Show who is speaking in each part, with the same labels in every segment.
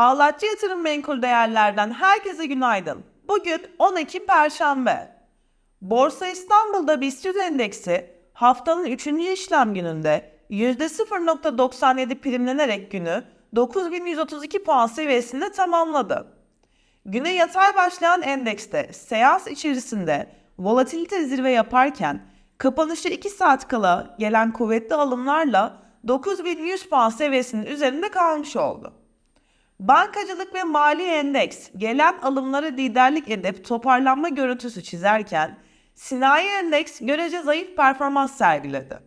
Speaker 1: Ağlatçı Yatırım Menkul Değerler'den herkese günaydın. Bugün 10 Ekim Perşembe. Borsa İstanbul'da BIST endeksi haftanın 3. işlem gününde %0.97 primlenerek günü 9132 puan seviyesinde tamamladı. Güne yatay başlayan endekste seans içerisinde volatilite zirve yaparken kapanışa 2 saat kala gelen kuvvetli alımlarla 9100 puan seviyesinin üzerinde kalmış oldu. Bankacılık ve mali endeks gelen alımlara liderlik edip toparlanma görüntüsü çizerken sinayi endeks görece zayıf performans sergiledi.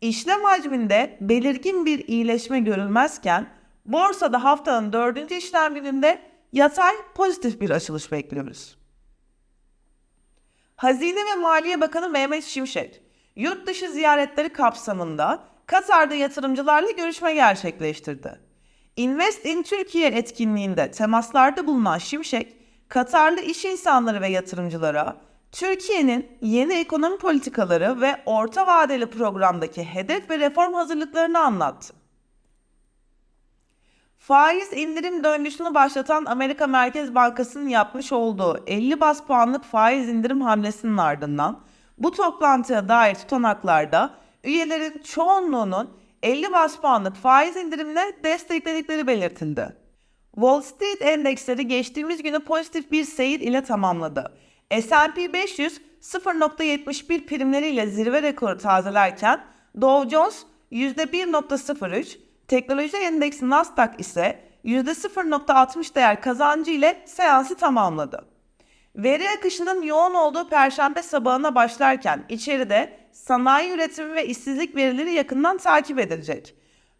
Speaker 1: İşlem hacminde belirgin bir iyileşme görülmezken borsada haftanın dördüncü işlem gününde yatay pozitif bir açılış bekliyoruz. Hazine ve Maliye Bakanı Mehmet Şimşek, yurt dışı ziyaretleri kapsamında Katar'da yatırımcılarla görüşme gerçekleştirdi. Invest in Türkiye etkinliğinde temaslarda bulunan Şimşek, Katarlı iş insanları ve yatırımcılara Türkiye'nin yeni ekonomi politikaları ve orta vadeli programdaki hedef ve reform hazırlıklarını anlattı. Faiz indirim döngüsünü başlatan Amerika Merkez Bankası'nın yapmış olduğu 50 bas puanlık faiz indirim hamlesinin ardından bu toplantıya dair tutanaklarda üyelerin çoğunluğunun 50 bas puanlık faiz indirimine destekledikleri belirtildi. Wall Street endeksleri geçtiğimiz günü pozitif bir seyir ile tamamladı. S&P 500 0.71 primleriyle zirve rekoru tazelerken Dow Jones %1.03, teknoloji endeksi Nasdaq ise %0.60 değer kazancı ile seansı tamamladı. Veri akışının yoğun olduğu perşembe sabahına başlarken içeride sanayi üretimi ve işsizlik verileri yakından takip edilecek.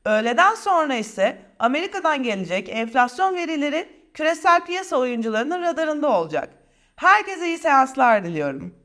Speaker 1: Öğleden sonra ise Amerika'dan gelecek enflasyon verileri küresel piyasa oyuncularının radarında olacak. Herkese iyi seanslar diliyorum.